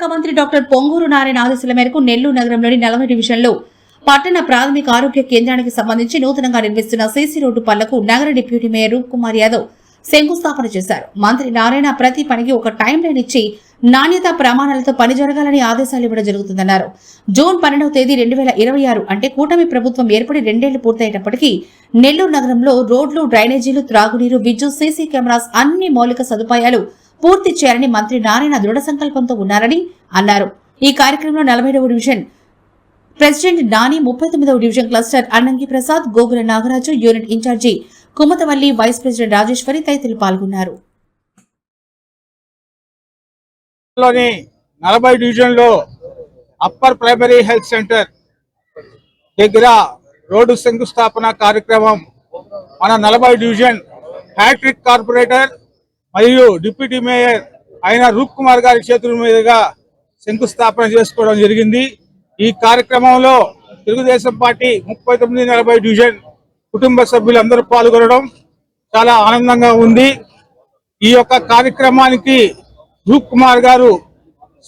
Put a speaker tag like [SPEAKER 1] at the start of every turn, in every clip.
[SPEAKER 1] శాఖ మంత్రి డాక్టర్ పొంగూరు నారాయణ ఆదేశాల మేరకు నెల్లూరు నగరంలోని నలభై డివిజన్లో పట్టణ ప్రాథమిక ఆరోగ్య కేంద్రానికి సంబంధించి నూతనంగా నిర్మిస్తున్న సీసీ రోడ్డు పనులకు నగర డిప్యూటీ మేయర్ రూప్ కుమార్ యాదవ్ శంకుస్థాపన చేశారు. మంత్రి నారాయణ ప్రతి పనికి ఒక టైం లైన్ ఇచ్చి నాణ్యత ప్రమాణాలతో పని జరగాలని ఆదేశాలు ఇవ్వడం జరుగుతుందన్నారు. జూన్ పన్నెండవ తేదీ రెండు వేల ఇరవై ఆరు అంటే కూటమి ప్రభుత్వం ఏర్పడి రెండేళ్ళు పూర్తయ్యేటప్పటికీ నెల్లూరు నగరంలో రోడ్లు డ్రైనేజీలు త్రాగునీరు విద్యుత్ సీసీ కెమెరాస్ అన్ని మౌలిక సదుపాయాలు పూర్తి చేయాలని మంత్రి నారాయణ దృఢ సంకల్పంతో ఉన్నారని అన్నారు. ఈ కార్యక్రమంలో నలభై డివిజన్ ప్రెసిడెంట్ నాని ముప్పై తొమ్మిదవ division cluster Annangi Prasad Gogula Nagaraju unit incharge Kumathavalli vice president Rajeshwari తదితరులు పాల్గొన్నారు.
[SPEAKER 2] నలభై డివిజన్లో అప్పర్ ప్రైమరీ హెల్త్ సెంటర్ దగ్గర రోడ్డు శంకుస్థాపన కార్యక్రమం మన నలభై డివిజన్ హ్యాట్రిక్ కార్పొరేటర్ మరియు డిప్యూటీ మేయర్ అయిన రూప్ కుమార్ గారి చేతుల మీదుగా శంకుస్థాపన చేసుకోవడం జరిగింది. ఈ కార్యక్రమంలో తెలుగుదేశం పార్టీ ముప్పై తొమ్మిది నలభై డివిజన్ కుటుంబ సభ్యులందరూ పాల్గొనడం చాలా ఆనందంగా ఉంది. ఈ యొక్క కార్యక్రమానికి రూప్ కుమార్ గారు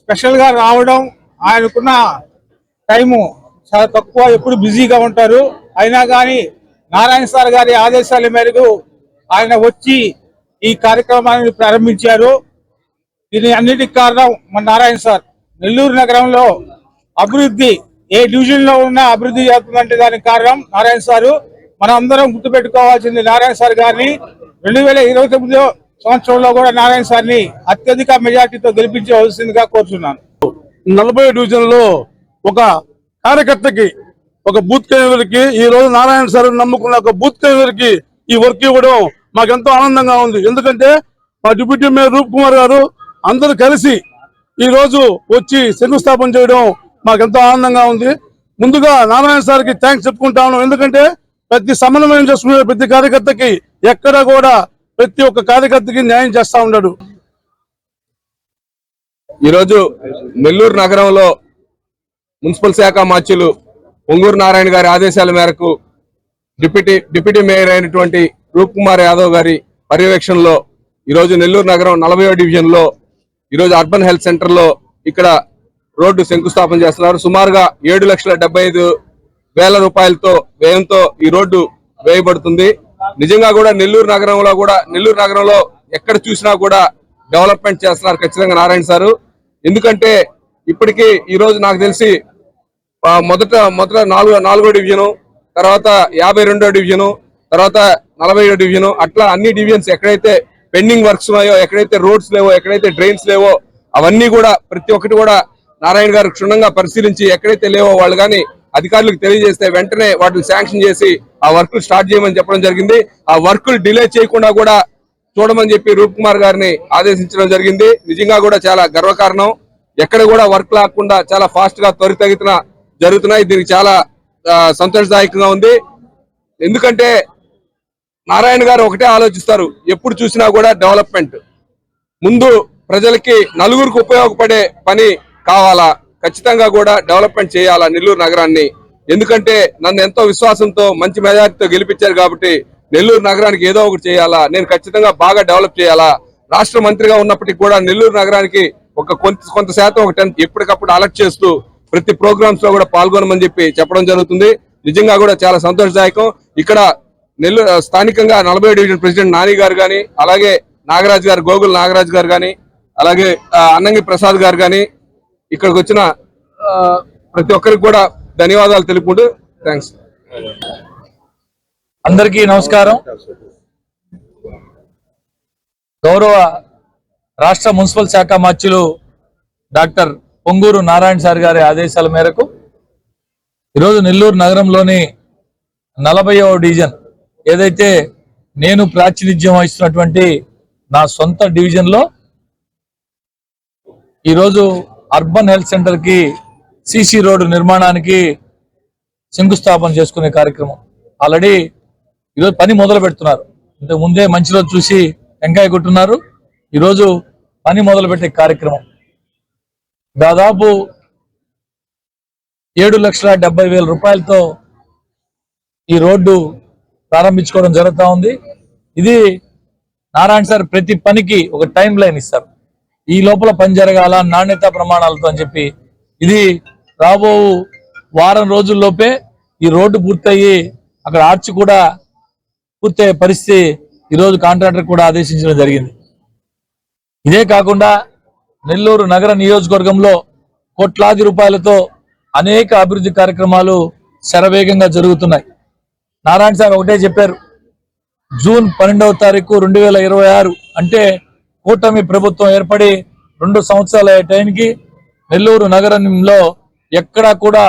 [SPEAKER 2] స్పెషల్గా రావడం ఆయనకున్న టైము చాలా తక్కువ ఎప్పుడు బిజీగా ఉంటారు. అయినా కానీ నారాయణ సార్ గారి ఆదేశాల మేరకు ఆయన వచ్చి ఈ కార్యక్రమాన్ని ప్రారంభించారు. దీని అన్నిటికి కారణం మన నారాయణ సార్. నెల్లూరు నగరంలో అభివృద్ధి ఏ డివిజన్లో ఉన్నా అభివృద్ధి చేస్తుందంటే దానికి కారణం నారాయణ సారు. మనం అందరం గుర్తుపెట్టుకోవాల్సింది నారాయణ సార్ గారిని. రెండు వేల ఇరవై తొమ్మిదో సంవత్సరంలో కూడా నారాయణ సార్ని అత్యధిక మెజార్టీతో గెలిపించవలసిందిగా కోరుతున్నాను
[SPEAKER 3] నలభై డివిజన్లో ఒక కార్యకర్తకి ఒక బూత్ కేంద్రకి ఈ రోజు నారాయణ సార్ నమ్ముకున్న ఒక బూత్ కేంద్రకి ఈ వర్క్ ఇవ్వడం మాకెంతో ఆనందంగా ఉంది. ఎందుకంటే మా డిప్యూటీ మేయర్ రూప్ కుమార్ గారు అందరూ కలిసి ఈ రోజు వచ్చి శంకుస్థాపన చేయడం మాకెంతో ఆనందంగా ఉంది. ముందుగా నారాయణ సార్కి థ్యాంక్స్ చెప్పుకుంటాను ఎందుకంటే ప్రతి సమన్వయం చేసుకునే ప్రతి కార్యకర్తకి ఎక్కడ కూడా ప్రతి ఒక్క కార్యకర్తకి న్యాయం చేస్తా ఉన్నాడు.
[SPEAKER 4] ఈరోజు నెల్లూరు నగరంలో మున్సిపల్ శాఖ మాచ్యులు పొంగూరు నారాయణ గారి ఆదేశాల మేరకు డిప్యూటీ డిప్యూటీ మేయర్ అయినటువంటి రూప్ కుమార్ యాదవ్ గారి పర్యవేక్షణలో ఈరోజు నెల్లూరు నగరం నలభై డివిజన్లో ఈరోజు అర్బన్ హెల్త్ సెంటర్లో ఇక్కడ రోడ్డు శంకుస్థాపన చేస్తున్నారు. సుమారుగా ఏడు లక్షల డెబ్బై ఐదు వేల రూపాయలతో వ్యయంతో ఈ రోడ్డు వేయబడుతుంది. నిజంగా కూడా నెల్లూరు నగరంలో కూడా నెల్లూరు నగరంలో ఎక్కడ చూసినా కూడా డెవలప్మెంట్ చేస్తున్నారు ఖచ్చితంగా నారాయణ సారు. ఎందుకంటే ఇప్పటికీ ఈరోజు నాకు తెలిసి మొదట మొదట నాలుగో నాలుగో డివిజను తర్వాత యాభై డివిజను తర్వాత నలభై ఏడు డివిజను అట్లా అన్ని డివిజన్స్ ఎక్కడైతే పెండింగ్ వర్క్స్ ఉన్నాయో ఎక్కడైతే రోడ్స్ లేవో ఎక్కడైతే డ్రైన్స్ లేవో అవన్నీ కూడా ప్రతి ఒక్కటి కూడా నారాయణ గారు క్షుణ్ణంగా పరిశీలించి ఎక్కడైతే లేవో వాళ్ళు కానీ అధికారులకు తెలియజేస్తే వెంటనే వాటిని శాంక్షన్ చేసి ఆ వర్క్లు స్టార్ట్ చేయమని చెప్పడం జరిగింది. ఆ వర్కులు డిలే చేయకుండా కూడా చూడమని చెప్పి రూప్ కుమార్ గారిని ఆదేశించడం జరిగింది. నిజంగా కూడా చాలా గర్వకారణం. ఎక్కడ కూడా వర్క్ లేకుండా చాలా ఫాస్ట్గా త్వరితగతిన జరుగుతున్నాయి. దీనికి చాలా సంతోషదాయకంగా ఉంది. ఎందుకంటే నారాయణ గారు ఒకటే ఆలోచిస్తారు ఎప్పుడు చూసినా కూడా డెవలప్మెంట్. ముందు ప్రజలకి నలుగురికి ఉపయోగపడే పని కావాలా? ఖచ్చితంగా కూడా డెవలప్మెంట్ చేయాలా నెల్లూరు నగరాన్ని? ఎందుకంటే నన్ను ఎంతో విశ్వాసంతో మంచి మెజారిటీతో గెలిపించారు కాబట్టి నెల్లూరు నగరానికి ఏదో ఒకటి చేయాలా? నేను ఖచ్చితంగా బాగా డెవలప్ చేయాలా? రాష్ట్ర మంత్రిగా ఉన్నప్పటికీ కూడా నెల్లూరు నగరానికి ఒక కొంత కొంత శాతం ఒక టెన్ ఎప్పటికప్పుడు అలర్ట్ చేస్తూ ప్రతి ప్రోగ్రామ్స్లో కూడా పాల్గొనమని చెప్పి చెప్పడం జరుగుతుంది. నిజంగా కూడా చాలా సంతోషదాయకం. ఇక్కడ నెల్లూరు స్థానికంగా నలభై డివిజన్ ప్రెసిడెంట్ నాని గారు కానీ అలాగే నాగరాజ్ గారు గోగుల్ నాగరాజ్ గారు కానీ అలాగే అన్నంగి ప్రసాద్ గారు కానీ ఇక్కడికి వచ్చిన ప్రతి ఒక్కరికి కూడా ధన్యవాదాలు తెలుపుకుంటూ థ్యాంక్స్.
[SPEAKER 5] అందరికీ నమస్కారం. గౌరవ రాష్ట్ర మున్సిపల్ శాఖ మార్చులు డాక్టర్ పొంగూరు నారాయణ సార్ గారి ఆదేశాల మేరకు ఈరోజు నెల్లూరు నగరంలోని నలభైవ డివిజన్ ఏదైతే నేను ప్రాతినిధ్యం వహిస్తున్నటువంటి నా సొంత డివిజన్లో ఈరోజు అర్బన్ హెల్త్ సెంటర్కి సిసి రోడ్డు నిర్మాణానికి శంకుస్థాపన చేసుకునే కార్యక్రమం. ఆల్రెడీ ఈరోజు పని మొదలు పెడుతున్నారు. ఇంతకు ముందే మంచి రోజు చూసి వెంకాయ కొట్టున్నారు. ఈరోజు పని మొదలు పెట్టే కార్యక్రమం. దాదాపు ఏడు లక్షల డెబ్బై వేల రూపాయలతో ఈ రోడ్డు ప్రారంభించుకోవడం జరుగుతూ ఉంది. ఇది నారాయణ సార్ ప్రతి పనికి ఒక టైం లైన్ ఇస్తారు. ఈ లోపల పని జరగాల నాణ్యత ప్రమాణాలతో అని చెప్పి. ఇది రాబో వారం రోజుల్లోపే ఈ రోడ్డు పూర్తయ్యి అక్కడ ఆర్చ్ కూడా పూర్తయ్యే పరిస్థితి ఈరోజు కాంట్రాక్టర్ కూడా ఆదేశించడం జరిగింది. ఇదే కాకుండా నెల్లూరు నగర నియోజకవర్గంలో కోట్లాది రూపాయలతో అనేక అభివృద్ధి కార్యక్రమాలు శరవేగంగా జరుగుతున్నాయి. నారాయణ స్వామి ఒకటే చెప్పారు. జూన్ పన్నెండవ తారీఖు రెండు వేల ఇరవై ఆరు అంటే కూటమి ప్రభుత్వం ఏర్పడి రెండు సంవత్సరాల అయ్యే టైంకి నెల్లూరు నగరంలో ఎక్కడా కూడా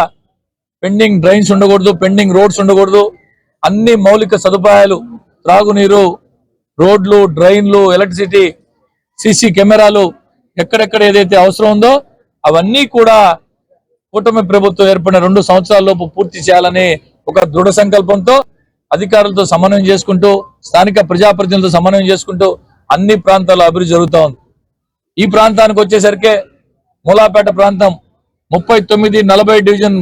[SPEAKER 5] పెండింగ్ డ్రైన్స్ ఉండకూడదు పెండింగ్ రోడ్స్ ఉండకూడదు. అన్ని మౌలిక సదుపాయాలు త్రాగునీరు రోడ్లు డ్రైన్లు ఎలక్ట్రిసిటీ సీసీ కెమెరాలు ఎక్కడెక్కడ ఏదైతే అవసరం ఉందో అవన్నీ కూడా కూటమి ప్రభుత్వం ఏర్పడిన రెండు సంవత్సరాల లోపు పూర్తి చేయాలని ఒక దృఢ సంకల్పంతో అధికారులతో సమన్వయం చేసుకుంటూ స్థానిక ప్రజాప్రతినిధులతో సమన్వయం చేసుకుంటూ అన్ని ప్రాంతాల్లో అభివృద్ధి జరుగుతూ ఉంది. ఈ ప్రాంతానికి వచ్చేసరికి మూలాపేట ప్రాంతం ముప్పై తొమ్మిది నలభై డివిజన్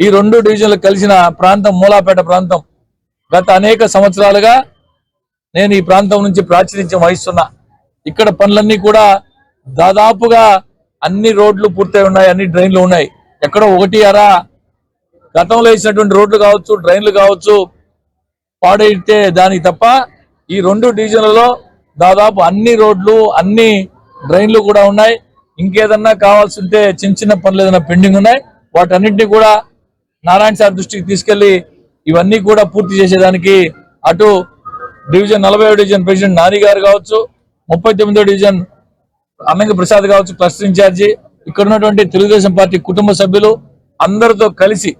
[SPEAKER 5] ఈ రెండు డివిజన్లు కలిసిన ప్రాంతం మూలాపేట ప్రాంతం. గత అనేక సంవత్సరాలుగా నేను ఈ ప్రాంతం నుంచి ప్రాచుర్యం వహిస్తున్నా. ఇక్కడ పనులన్నీ కూడా దాదాపుగా అన్ని రోడ్లు పూర్తయి ఉన్నాయి అన్ని డ్రైన్లు ఉన్నాయి. ఎక్కడో ఒకటి అరా గతంలో వేసినటువంటి రోడ్లు కావచ్చు డ్రైన్లు కావచ్చు పాడైతే దానికి తప్ప ఈ రెండు డివిజన్లలో దాదాపు అన్ని రోడ్లు అన్ని డ్రైన్లు కూడా ఉన్నాయి. ఇంకేదన్నా కావాల్సి ఉంటే చిన్న చిన్న పనులు ఏదైనా పెండింగ్ ఉన్నాయి. వాటన్నింటినీ కూడా నారాయణ సార్ దృష్టికి తీసుకెళ్ళి ఇవన్నీ కూడా పూర్తి చేసేదానికి అటు డివిజన్ నలభై డివిజన్ ప్రెసిడెంట్ నాని గారు కావచ్చు ముప్పై తొమ్మిదో డివిజన్ అన్నంగ ప్రసాద్ కావచ్చు క్లస్టర్ ఇన్ఛార్జి ఇక్కడ ఉన్నటువంటి తెలుగుదేశం పార్టీ కుటుంబ సభ్యులు అందరితో కలిసి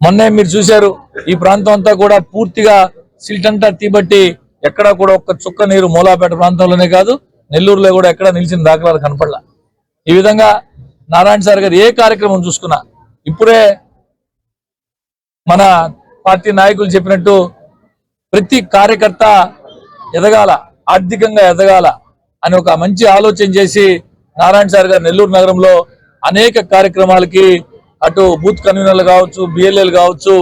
[SPEAKER 5] మొన్నే మీరు చూశారు ఈ ప్రాంతం అంతా కూడా పూర్తిగా సిల్ట్ అంతా తీబట్టి ఎక్కడా కూడా ఒక్క చుక్క నీరు మూలాపేట ప్రాంతంలోనే కాదు నెల్లూరులో కూడా ఎక్కడా నిలిచిన దాఖలాలు కనపడలా. ఈ విధంగా నారాయణ సార్ గారు ఏ కార్యక్రమం చూసుకున్నా ఇప్పుడే మన పార్టీ నాయకులు చెప్పినట్టు ప్రతి కార్యకర్త ఎదగాల ఆర్థికంగా ఎదగాల అని ఒక మంచి ఆలోచన చేసి నారాయణ సార్ గారు నెల్లూరు నగరంలో అనేక కార్యక్రమాలకి అటు బూత్ కన్వీనర్లు కావచ్చు బిఎల్ఏలు కావచ్చు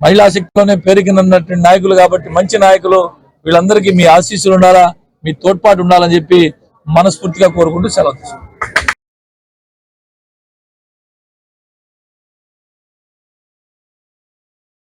[SPEAKER 5] మహిళా శక్తిలోనే పెరిగినటువంటి నాయకులు కాబట్టి మంచి నాయకులు వీళ్ళందరికీ మీ ఆశీస్సులు ఉండాలా మీ తోడ్పాటు ఉండాలని చెప్పి మనస్ఫూర్తిగా కోరుకుంటూ సెలవు